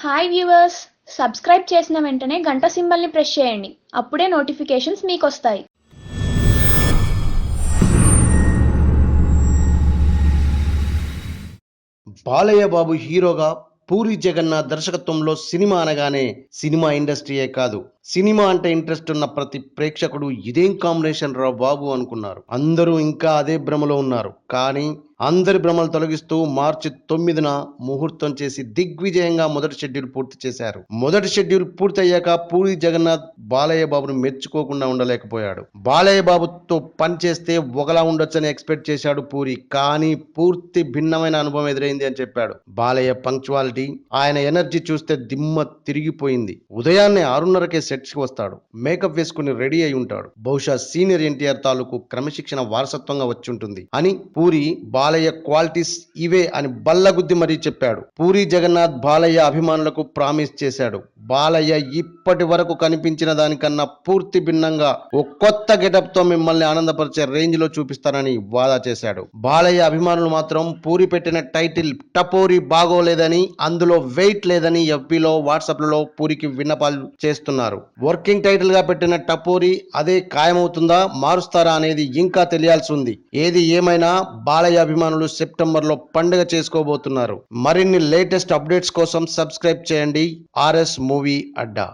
Hi viewers subscribe చేసిన వెంటనే గంట సింబల్ని ప్రెస్ చేయండి. అప్పుడే నోటిఫికేషన్స్ మీకు వస్తాయి బాలయ్య బాబు హీరోగా పూరి జగన్నాథ్ దర్శకత్వంలో సినిమా అనగానే సినిమా ఇండస్ట్రీయే కాదు. సినిమా అంటే ఇంట్రెస్ట్ ఉన్న ప్రతి ప్రేక్షకుడు ఇదేం కాంబినేషన్ రా బాబు అనుకున్నారు. అందరూ ఇంకా అదే భ్రమలో ఉన్నారు. కానీ అందరి భ్రమలు తొలగిస్తూ మార్చి తొమ్మిదిన ముహూర్తం చేసి దిగ్విజయంగా మొదటి షెడ్యూల్ పూర్తి చేశారు. మొదటి షెడ్యూల్ పూర్తయ్యాక పూరి జగన్నాథ్ బాలయ్య బాబును మెచ్చుకోకుండా ఉండలేకపోయాడు. బాలయ్య బాబుతో పనిచేస్తే ఒకలా ఉండొచ్చని ఎక్స్పెక్ట్ చేశాడు పూరి కానీ పూర్తి భిన్నమైన అనుభవం ఎదురైంది అని చెప్పాడు. బాలయ్య పంక్చువాలిటీ ఆయన ఎనర్జీ చూస్తే దిమ్మ తిరిగిపోయింది. ఉదయాన్నే ఆరున్నరకే సెట్స్కి వస్తాడు. మేకప్ వేసుకుని రెడీ అయి ఉంటాడు. బహుశా సీనియర్ ఎన్టీఆర్ తాలూకు క్రమశిక్షణ వారసత్వంగా వచ్చి ఉంటుంది అని పూరి బాలయ్య క్వాలిటీస్ ఇవే అని బల్లగుద్ది మరీ చెప్పాడు. పూరి జగన్నాథ్ బాలయ్య అభిమానులకు ప్రామిస్ చేశాడు. బాలయ్య ఇప్పటి వరకు కనిపించిన దానికన్నా పూర్తి భిన్నంగా ఓ కొత్త గెటప్తో మిమ్మల్ని ఆనందపరిచే రేంజ్లో చూపిస్తానని వాదా చేశాడు. బాలయ్య అభిమానులు మాత్రం పూరి పెట్టిన టైటిల్ టపోరి బాగోలేదని అందులో వెయిట్ లేదని ఎఫ్బీలో వాట్సాప్లలో పూరికి విన్నపాలు చేస్తున్నారు. వర్కింగ్ టైటిల్గా పెట్టిన టపోరి అదే ఖాయమవుతుందా మారుస్తారా అనేది ఇంకా తెలియాల్సి ఉంది. ఏది ఏమైనా బాలయ్య అభిమానులు సెప్టెంబర్లో పండుగ చేసుకోబోతున్నారు. మరిన్ని లేటెస్ట్ అప్డేట్స్ కోసం సబ్స్క్రైబ్ చేయండి. RS movie movie adda.